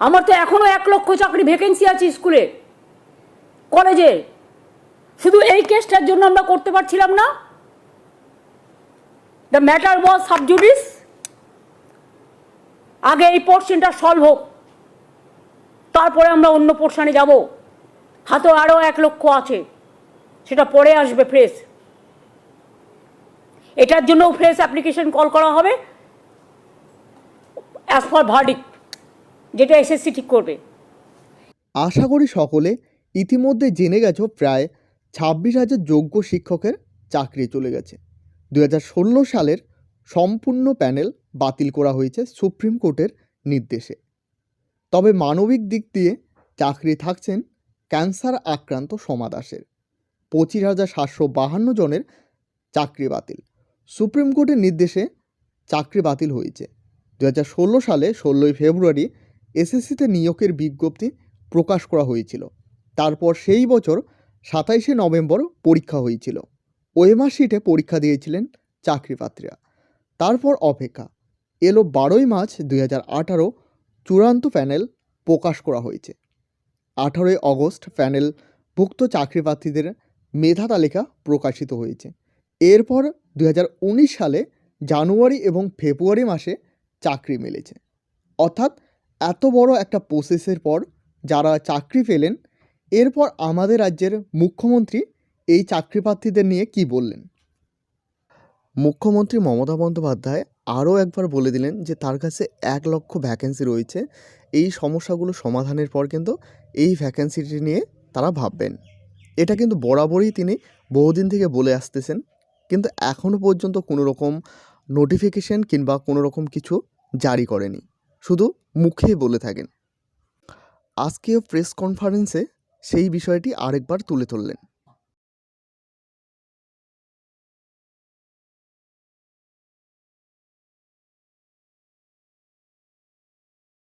আমার তো এখনও এক লক্ষ চাকরি ভ্যাকেন্সি আছে স্কুলে কলেজে শুধু এই কেসটার জন্য আমরা করতে পারছিলাম না। দ্য ম্যাটার ওয়াজ সাবজুডিস আগে এই পোর্শনটা সলভ হোক। তারপরে আমরা অন্য পোর্শনে যাব। হাতে আরও এক লক্ষ আছে। সেটা পরে আসবে ফ্রেশ এটার জন্যও ফ্রেশ অ্যাপ্লিকেশন কল করা হবে। অ্যাজ পার ভার্ডিক যেটা এসএসসি ঠিক করবে। আশা করি সকলে ইতিমধ্যে জেনে গেছো প্রায় ছাব্বিশ হাজার যোগ্য শিক্ষকের চাকরি চলে গেছে। দু হাজার ষোলো সালের সম্পূর্ণ প্যানেল বাতিল করা হয়েছে সুপ্রিম কোর্টের নির্দেশে। তবে মানবিক দিক দিয়ে চাকরি থাকছেন ক্যান্সার আক্রান্ত সোমা দাসের। পঁচিশ হাজার সাতশো বাহান্ন জনের চাকরি বাতিল। সুপ্রিম কোর্টের নির্দেশে চাকরি বাতিল হয়েছে। দু হাজার ষোলো সালে ষোলোই ফেব্রুয়ারি এসএসসিতে নিয়োগের বিজ্ঞপ্তি প্রকাশ করা হয়েছিল। তারপর সেই বছর সাতাইশে নভেম্বর পরীক্ষা হয়েছিল। ওয়েমার শিটে পরীক্ষা দিয়েছিলেন চাকরিপ্রার্থীরা। তারপর অপেক্ষা। এলো বারোই মার্চ দুই হাজার আঠারো চূড়ান্ত প্যানেল প্রকাশ করা হয়েছে। আঠারোই অগস্ট প্যানেল ভুক্ত চাকরিপ্রার্থীদের মেধা তালিকা প্রকাশিত হয়েছে। এরপর দু হাজার উনিশ সালে জানুয়ারি এবং ফেব্রুয়ারি মাসে চাকরি মিলেছে। অর্থাৎ এত বড় একটা প্রসেসের পর যারা চাকরি পেলেন, এরপর আমাদের রাজ্যের মুখ্যমন্ত্রী এই চাকরি প্রার্থীদের নিয়ে কি বললেন? মুখ্যমন্ত্রী মমতা বন্দ্যোপাধ্যায় আরও একবার বলে দিলেন যে তার কাছে এক লক্ষ ভ্যাকেন্সি রয়েছে। এই সমস্যাগুলো সমাধানের পর কিন্তু এই ভ্যাকেন্সিটি নিয়ে তারা ভাববেন। এটা কিন্তু বরাবরই তিনি বহুদিন থেকে বলে আসতেছেন। কিন্তু এখনও পর্যন্ত কোনো রকম নোটিফিকেশন কিংবা কোনো রকম কিছু জারি করেনি। শুধু মুখে বলে থাকেন। আজকেও প্রেস কনফারেন্সে সেই বিষয়টি আরেকবার তুলে ধরলেন।